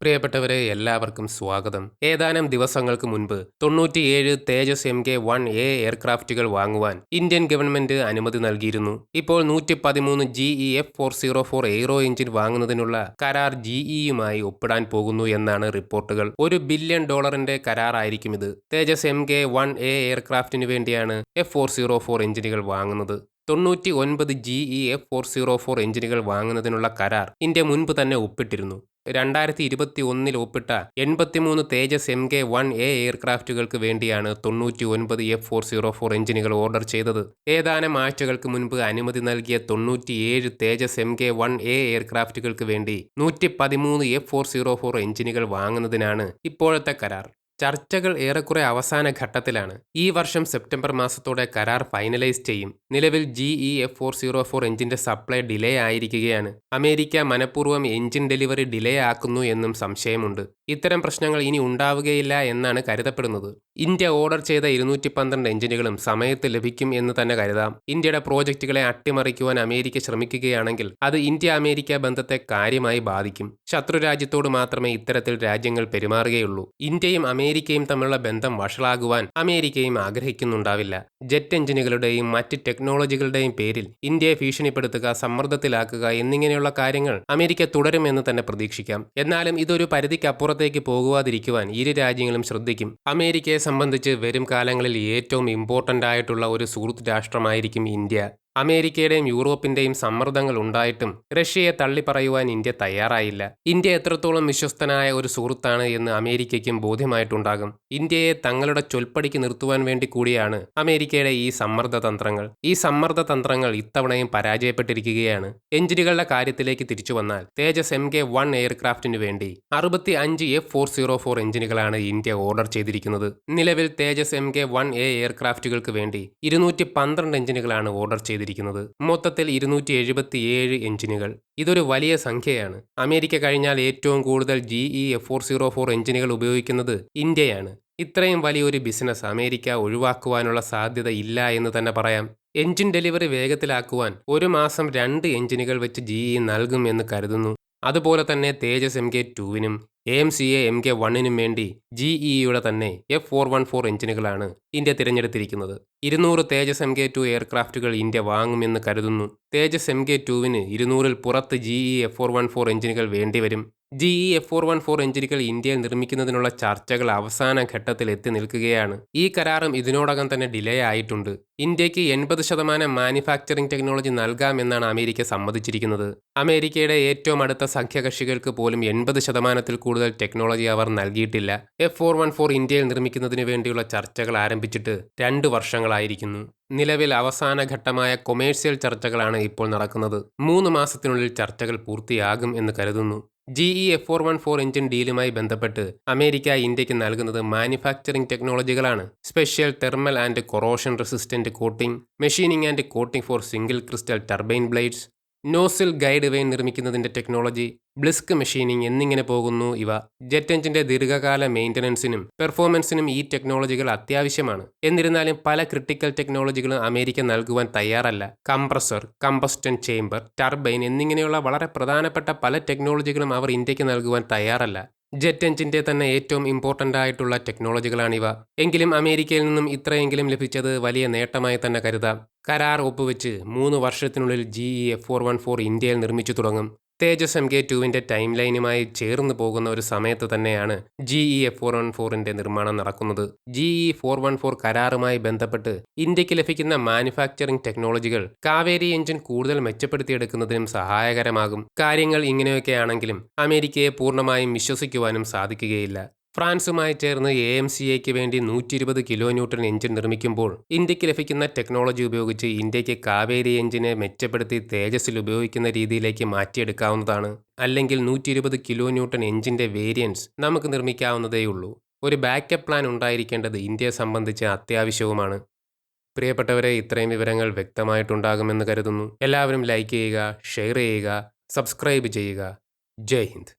പ്രിയപ്പെട്ടവരെ എല്ലാവർക്കും സ്വാഗതം. ഏതാനും ദിവസങ്ങൾക്ക് മുൻപ് തൊണ്ണൂറ്റിയേഴ് Tejas M K one A എയർക്രാഫ്റ്റുകൾ വാങ്ങുവാൻ ഇന്ത്യൻ ഗവൺമെന്റ് അനുമതി നൽകിയിരുന്നു. ഇപ്പോൾ നൂറ്റി പതിമൂന്ന് GE F four zero four aero engine വാങ്ങുന്നതിനുള്ള കരാർ ജിഇയുമായി ഒപ്പിടാൻ പോകുന്നു എന്നാണ് റിപ്പോർട്ടുകൾ. ഒരു ബില്യൺ ഡോളറിന്റെ കരാറായിരിക്കും ഇത്. Tejas M K one A എയർക്രാഫ്റ്റിന് വേണ്ടിയാണ് എഫ് ഫോർ സീറോ ഫോർ എഞ്ചിനുകൾ വാങ്ങുന്നത്. തൊണ്ണൂറ്റി ഒൻപത് G E F four zero four എഞ്ചിനുകൾ വാങ്ങുന്നതിനുള്ള കരാർ ഇന്ത്യ മുൻപ് തന്നെ ഒപ്പിട്ടിരുന്നു. രണ്ടായിരത്തി ഇരുപത്തി ഒന്നിൽ ഒപ്പിട്ട എൺപത്തിമൂന്ന് Tejas M K one A എയർക്രാഫ്റ്റുകൾക്ക് വേണ്ടിയാണ് തൊണ്ണൂറ്റി ഒൻപത് എഫ് ഫോർ സീറോ ഫോർ എഞ്ചിനുകൾ ഓർഡർ ചെയ്തത്. ഏതാനും ആഴ്ചകൾക്ക് മുൻപ് അനുമതി നൽകിയ തൊണ്ണൂറ്റിയേഴ് Tejas M K one A എയർക്രാഫ്റ്റുകൾക്ക് വേണ്ടി നൂറ്റി പതിമൂന്ന് എഫ് ഫോർ സീറോ ഫോർ എഞ്ചിനുകൾ വാങ്ങുന്നതിനാണ് ഇപ്പോഴത്തെ കരാർ. ചർച്ചകൾ ഏറെക്കുറെ അവസാന ഘട്ടത്തിലാണ്. ഈ വർഷം സെപ്റ്റംബർ മാസത്തോടെ കരാർ ഫൈനലൈസ് ചെയ്യും. നിലവിൽ G E F four zero four എഞ്ചിന്റെ സപ്ലൈ ഡിലേ ആയിരിക്കുകയാണ്. അമേരിക്ക മനഃപൂർവം എഞ്ചിൻ ഡെലിവറി ഡിലേ ആക്കുന്നു എന്നും സംശയമുണ്ട്. ഇത്തരം പ്രശ്നങ്ങൾ ഇനി ഉണ്ടാവുകയില്ല എന്നാണ് കരുതപ്പെടുന്നത്. ഇന്ത്യ ഓർഡർ ചെയ്ത ഇരുന്നൂറ്റി പന്ത്രണ്ട് എഞ്ചിനുകളും സമയത്ത് ലഭിക്കും എന്ന് തന്നെ കരുതാം. ഇന്ത്യയുടെ പ്രോജക്റ്റുകളെ അട്ടിമറിക്കുവാൻ അമേരിക്ക ശ്രമിക്കുകയാണെങ്കിൽ അത് ഇന്ത്യ അമേരിക്ക ബന്ധത്തെ കാര്യമായി ബാധിക്കും. ശത്രുരാജ്യത്തോട് മാത്രമേ ഇത്തരത്തിൽ രാജ്യങ്ങൾ പെരുമാറുകയുള്ളൂ. ഇന്ത്യയും അമേരിക്കയും തമ്മിലുള്ള ബന്ധം വഷളാകുവാൻ അമേരിക്കയും ആഗ്രഹിക്കുന്നുണ്ടാവില്ല. ജെറ്റ് എഞ്ചിനുകളുടെയും മറ്റ് ടെക്നോളജികളുടെയും പേരിൽ ഇന്ത്യയെ ഭീഷണിപ്പെടുത്തുക സമ്മർദ്ദത്തിലാക്കുക എന്നിങ്ങനെയുള്ള കാര്യങ്ങൾ അമേരിക്ക തുടരുമെന്ന് തന്നെ പ്രതീക്ഷിക്കാം. എന്നാലും ഇതൊരു പരിധിക്കപ്പുറത്തേക്ക് പോകുവാതിരിക്കുവാൻ ഇരു രാജ്യങ്ങളും ശ്രദ്ധിക്കും. അമേരിക്കയെ സംബന്ധിച്ച് വരും കാലങ്ങളിൽ ഏറ്റവും ഇമ്പോർട്ടന്റ് ആയിട്ടുള്ള ഒരു സുഹൃത്ത് രാഷ്ട്രമായിരിക്കും ഇന്ത്യ. അമേരിക്കയുടെയും യൂറോപ്പിന്റെയും സമ്മർദ്ദങ്ങൾ ഉണ്ടായിട്ടും റഷ്യയെ തള്ളിപ്പറയുവാൻ ഇന്ത്യ തയ്യാറായില്ല. ഇന്ത്യ എത്രത്തോളം വിശ്വസ്തനായ ഒരു സുഹൃത്താണ് എന്ന് അമേരിക്കയ്ക്കും ബോധ്യമായിട്ടുണ്ടാകും. ഇന്ത്യയെ തങ്ങളുടെ ചൊൽപ്പടിക്ക് നിർത്തുവാൻ വേണ്ടി കൂടിയാണ് അമേരിക്കയുടെ ഈ സമ്മർദ്ദ തന്ത്രങ്ങൾ. ഈ സമ്മർദ്ദ തന്ത്രങ്ങൾ ഇത്തവണയും പരാജയപ്പെട്ടിരിക്കുകയാണ്. എഞ്ചിനുകളുടെ കാര്യത്തിലേക്ക് തിരിച്ചു വന്നാൽ തേജസ് എം കെ വൺ എയർക്രാഫ്റ്റിനു വേണ്ടി അറുപത്തി അഞ്ച് എഫ് ഫോർ സീറോ ഫോർ എഞ്ചിനുകളാണ് ഇന്ത്യ ഓർഡർ ചെയ്തിരിക്കുന്നത്. നിലവിൽ Tejas M K one A എയർക്രാഫ്റ്റുകൾക്ക് വേണ്ടി ഇരുന്നൂറ്റി പന്ത്രണ്ട് എഞ്ചിനുകളാണ് ഓർഡർ ചെയ്തിരിക്കുന്നത്. മൊത്തത്തിൽ ഇരുന്നൂറ്റി എഴുപത്തി ഏഴ് എഞ്ചിനുകൾ. ഇതൊരു വലിയ സംഖ്യയാണ്. അമേരിക്ക കഴിഞ്ഞാൽ ഏറ്റവും കൂടുതൽ G E F four zero four എഞ്ചിനുകൾ ഉപയോഗിക്കുന്നത് ഇന്ത്യയാണ്. ഇത്രയും വലിയൊരു ബിസിനസ് അമേരിക്ക ഒഴിവാക്കുവാനുള്ള സാധ്യത ഇല്ല എന്ന് തന്നെ പറയാം. എഞ്ചിൻ ഡെലിവറി വേഗത്തിലാക്കുവാൻ ഒരു മാസം രണ്ട് എഞ്ചിനുകൾ വെച്ച് ജി ഇ നൽകും എന്ന് കരുതുന്നു. അതുപോലെ തന്നെ Tejas M K ടുവിനും A C A M K വണ്ണിനും വേണ്ടി ജി ഇയുടെ തന്നെ എഫ് ഫോർ വൺ ഫോർ എഞ്ചിനുകളാണ് ഇന്ത്യ തിരഞ്ഞെടുത്തിരിക്കുന്നത്. ഇരുന്നൂറ് തേജസ് എം കെ ടു എയർക്രാഫ്റ്റുകൾ ഇന്ത്യ വാങ്ങുമെന്ന് കരുതുന്നു. തേജസ് എം കെ ടുവിന് ഇരുന്നൂറിൽ പുറത്ത് G E F four one four എഞ്ചിനുകൾ വേണ്ടിവരും. G E F four one four എഞ്ചിനുകൾ ഇന്ത്യയിൽ നിർമ്മിക്കുന്നതിനുള്ള ചർച്ചകൾ അവസാന ഘട്ടത്തിൽ എത്തി നിൽക്കുകയാണ്. ഈ കരാറും ഇതിനോടകം തന്നെ ഡിലേ ആയിട്ടുണ്ട്. ഇന്ത്യയ്ക്ക് എൺപത് ശതമാനം മാനുഫാക്ചറിംഗ് ടെക്നോളജി നൽകാമെന്നാണ് അമേരിക്ക സമ്മതിച്ചിരിക്കുന്നത്. അമേരിക്കയുടെ ഏറ്റവും അടുത്ത സഖ്യകക്ഷികൾക്ക് പോലും എൺപത് ശതമാനത്തിൽ കൂടുതൽ ടെക്നോളജി അവർ നൽകിയിട്ടില്ല. എഫ് ഫോർ വൺ ഫോർ ഇന്ത്യയിൽ നിർമ്മിക്കുന്നതിന് വേണ്ടിയുള്ള ചർച്ചകൾ ആരംഭിച്ചിട്ട് രണ്ട് വർഷങ്ങളായിരിക്കുന്നു. നിലവിൽ അവസാന ഘട്ടമായ കൊമേഴ്സ്യൽ ചർച്ചകളാണ് ഇപ്പോൾ നടക്കുന്നത്. മൂന്ന് മാസത്തിനുള്ളിൽ ചർച്ചകൾ പൂർത്തിയാകും എന്ന് കരുതുന്നു. G E F four one four engine ഡീലുമായി ബന്ധപ്പെട്ട് അമേരിക്ക ഇന്ത്യയ്ക്ക് നൽകുന്നത് manufacturing ടെക്നോളജികളാണ് special thermal and corrosion resistant coating machining and coating for single crystal turbine blades nozzle guide vane നിർമ്മിക്കുന്നതിന്റെ ടെക്നോളജി ബ്ലിസ്ക് മെഷീനിങ് എന്നിങ്ങനെ പോകുന്നു ഇവ. ജെറ്റ് എഞ്ചിന്റെ ദീർഘകാല മെയിന്റനൻസിനും പെർഫോമൻസിനും ഈ ടെക്നോളജികൾ അത്യാവശ്യമാണ്. എന്നിരുന്നാലും പല ക്രിട്ടിക്കൽ ടെക്നോളജികളും അമേരിക്ക നൽകുവാൻ തയ്യാറല്ല. കംപ്രസർ കമ്പസ്റ്റൻ ചേംബർ ടർബൈൻ എന്നിങ്ങനെയുള്ള വളരെ പ്രധാനപ്പെട്ട പല ടെക്നോളജികളും അവർ ഇന്ത്യയ്ക്ക് നൽകുവാൻ തയ്യാറല്ല. ജെറ്റ് എഞ്ചിന്റെ തന്നെ ഏറ്റവും ഇമ്പോർട്ടന്റ് ആയിട്ടുള്ള ടെക്നോളജികളാണിവ. എങ്കിലും അമേരിക്കയിൽ നിന്നും ഇത്രയെങ്കിലും ലഭിച്ചത് വലിയ നേട്ടമായി തന്നെ കരുതാം. കരാർ ഒപ്പുവെച്ച് മൂന്ന് വർഷത്തിനുള്ളിൽ G E F four one four ഇന്ത്യയിൽ നിർമ്മിച്ചു തുടങ്ങും. തേജസ് എം കെ ടുവിന്റെ ടൈം ലൈനുമായി ചേർന്ന് പോകുന്ന ഒരു സമയത്ത് തന്നെയാണ് G E F four one ഫോറിന്റെ നിർമ്മാണം നടക്കുന്നത്. G E four one four കരാറുമായി ബന്ധപ്പെട്ട് ഇന്ത്യയ്ക്ക് ലഭിക്കുന്ന മാനുഫാക്ചറിംഗ് ടെക്നോളജികൾ കാവേരി എഞ്ചിൻ കൂടുതൽ മെച്ചപ്പെടുത്തിയെടുക്കുന്നതിനും സഹായകരമാകും. കാര്യങ്ങൾ ഇങ്ങനെയൊക്കെയാണെങ്കിലും അമേരിക്കയെ പൂർണമായും വിശ്വസിക്കുവാനും സാധിക്കുകയില്ല. ഫ്രാൻസുമായി ചേർന്ന് എ എം സി എക്ക് വേണ്ടി നൂറ്റി ഇരുപത് കിലോ ന്യൂട്ടൺ എഞ്ചിൻ നിർമ്മിക്കുമ്പോൾ ഇന്ത്യയ്ക്ക് ലഭിക്കുന്ന ടെക്നോളജി ഉപയോഗിച്ച് ഇന്ത്യയ്ക്ക് കാവേരി എഞ്ചിനെ മെച്ചപ്പെടുത്തി തേജസ്സിൽ ഉപയോഗിക്കുന്ന രീതിയിലേക്ക് മാറ്റിയെടുക്കാവുന്നതാണ്. അല്ലെങ്കിൽ നൂറ്റി ഇരുപത് കിലോ ന്യൂട്ടൺ എഞ്ചിന്റെ വേരിയൻസ് നമുക്ക് നിർമ്മിക്കാവുന്നതേയുള്ളൂ. ഒരു ബാക്കപ്പ് പ്ലാൻ ഉണ്ടായിരിക്കേണ്ടത് ഇന്ത്യയെ സംബന്ധിച്ച് അത്യാവശ്യവുമാണ്. പ്രിയപ്പെട്ടവരെ ഇത്രയും വിവരങ്ങൾ വ്യക്തമായിട്ടുണ്ടാകുമെന്ന് കരുതുന്നു. എല്ലാവരും ലൈക്ക് ചെയ്യുക ഷെയർ ചെയ്യുക സബ്സ്ക്രൈബ് ചെയ്യുക. ജയ് ഹിന്ദ്.